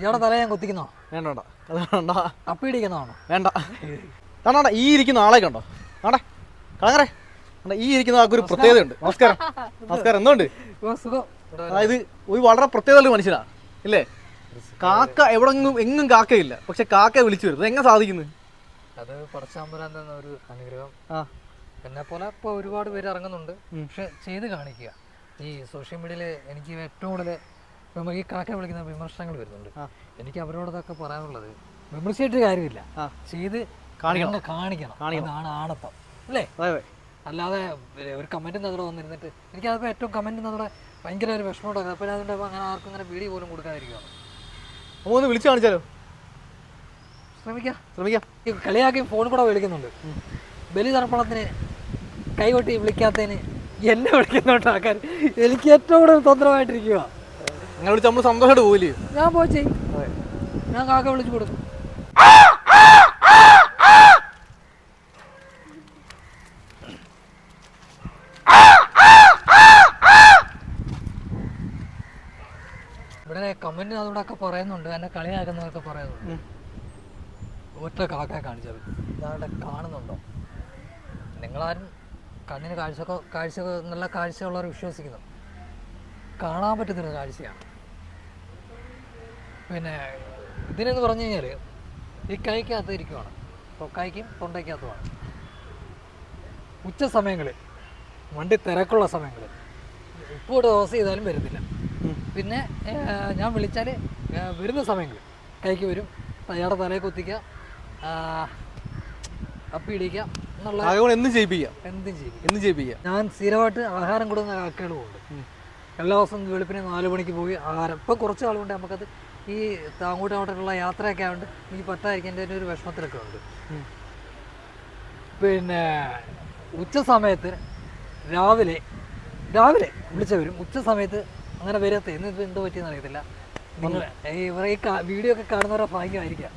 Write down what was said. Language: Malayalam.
കൊത്തിക്കുന്നോ? വേണ്ട വേണ്ട. അത് വേണ്ട. അപ്പി ഇടിക്കുന്നതാണോ വേണ്ട കാണാണ്ട ഈ ഇരിക്കുന്ന ആളെ കണ്ടോ? ആടെ കളങ്ങറേ കണ്ടോ, ഈ ഇരിക്കുന്ന ആൾക്കൊരു ഒരു പ്രത്യേകതയുണ്ട്. നമസ്കാരം. നമസ്കാരം. എന്തുണ്ട്? അതായത് ഒരു വളരെ പ്രത്യേകത മനുഷ്യനാ. ഇല്ലേ? കാക്ക എവിടെങ്ങും എങ്ങും കാക്കയില്ല. പക്ഷെ കാക്ക വിളിച്ചു വരും എങ്ങനെ സാധിക്കുന്നു? അത് പടച്ചാമ്പരാൻ തന്ന ഒരു അനുഗ്രഹം. എന്നെ പോലെ ഇപ്പോൾ ഒരുപാട് പേര് ഇറങ്ങുന്നുണ്ട്. പക്ഷെ ചെയ്ത് കാണിക്കുക. ഈ സോഷ്യൽ മീഡിയയിൽ എനിക്ക് ഏറ്റവും കൂടുതൽ ഈ കാക്ക വിളിക്കുന്ന വിമർശനങ്ങൾ വരുന്നുണ്ട്. എനിക്ക് അവരോടൊക്കെ പറയാനുള്ളത് വിമർശിച്ചിട്ട് കാര്യമില്ല. ചെയ്ത് കാണിക്കണം. കാണിക്കണം. അതാണ് ആണത്തം അല്ലേ? അല്ലാതെ ഒരു കമന്റ് അതോടെ വന്നിരുന്നിട്ട് എനിക്ക് അതിപ്പോൾ ഏറ്റവും കമന്റ് അതോടെ ഭയങ്കര ഒരു വിഷമം ഉണ്ടാക്കുന്നത് അപ്പോൾ അതിന്റെ അങ്ങനെ ആർക്കും അങ്ങനെ വീഡിയോ പോലും കൊടുക്കാതിരിക്കുകയാണ് അപ്പോൾ ഒന്ന് വിളിച്ചു കാണിച്ചാലോ? ശ്രമിക്കാം. ശ്രമിക്കാം. ഈ കളിയാക്കി ഫോൺ കൂടെ വിളിക്കുന്നുണ്ട്. ബലി തർപ്പണത്തിന് കൈകൊട്ടി വിളിക്കാത്തതിന് എന്നെ വിളിക്കുന്നുണ്ട് ആൾക്കാർ എനിക്ക് ഏറ്റവും കൂടുതൽ സ്വന്തമായിട്ടിരിക്കുക നിങ്ങൾ വിളിച്ച് നമ്മൾ സന്തോഷമായിട്ട് പോയില്ലേ ഞാൻ പോയി ചെയ്യും. ഞാൻ കാക്ക വിളിച്ചു കൊടുക്കും. ഇവിടെ കമന്റ് അതുകൊണ്ടൊക്കെ പറയുന്നുണ്ട്. എന്നെ കളിയാക്കുന്നതൊക്കെ പറയുന്നുണ്ട്. ഒറ്റ കാക്ക കാണിച്ചത് ഇതാണ്ട് കാണുന്നുണ്ടോ? നിങ്ങളാരും കണ്ണിന് കാഴ്ച കാഴ്ച നല്ല കാഴ്ചയുള്ളവർ വിശ്വസിക്കുന്നു. കാണാൻ പറ്റുന്നൊരു കാഴ്ചയാണ്. പിന്നെ ഇതിനെന്ന് പറഞ്ഞു കഴിഞ്ഞാൽ ഈ കൈക്കകത്ത് ഇരിക്കുവാണ്. തൊക്കായ്ക്കും തൊണ്ടയ്ക്കകത്തുമാണ് ഉച്ച സമയങ്ങളിൽ വണ്ടി തിരക്കുള്ള സമയങ്ങളിൽ ഇപ്പോൾ ദോശ ചെയ്താലും വരുന്നില്ല പിന്നെ ഞാൻ വിളിച്ചാൽ വരുന്ന സമയങ്ങളിൽ കൈക്ക് വരും അയാളുടെ തലയിൽ കുത്തിക്കുക അപ്പിടിക്കാം അപ്പി എന്നുള്ള എന്തും ചെയ്യിപ്പിക്കാം. എന്തും ചെയ്യും എന്തും ചെയ്യിപ്പിക്കാം. ഞാൻ സ്ഥിരമായിട്ട് ആഹാരം കൊടുക്കുന്ന കാക്കകളും ഉണ്ട് എല്ലാ ദിവസവും വെളുപ്പിനെ നാല് മണിക്ക് പോയി ആഹാരം. ഇപ്പോൾ കുറച്ച് ആളുകൊണ്ട് നമുക്കത് ഈ അങ്ങോട്ടും അങ്ങോട്ടുള്ള യാത്രയൊക്കെ ആയതുകൊണ്ട് എനിക്ക് പറ്റായിരിക്കും എന്റെ ഒരു വിഷമത്തിലൊക്കെ ഉണ്ട്. പിന്നെ ഉച്ച സമയത്ത് രാവിലെ രാവിലെ വിളിച്ചവരും ഉച്ച സമയത്ത് അങ്ങനെ വരത്തെ എന്നിട്ട് എന്തോ പറ്റിയെന്ന് അറിയത്തില്ല. നിങ്ങൾ ഈ വീഡിയോ ഒക്കെ കാണുന്നവരുടെ ഭാഗ്യമായിരിക്കാം.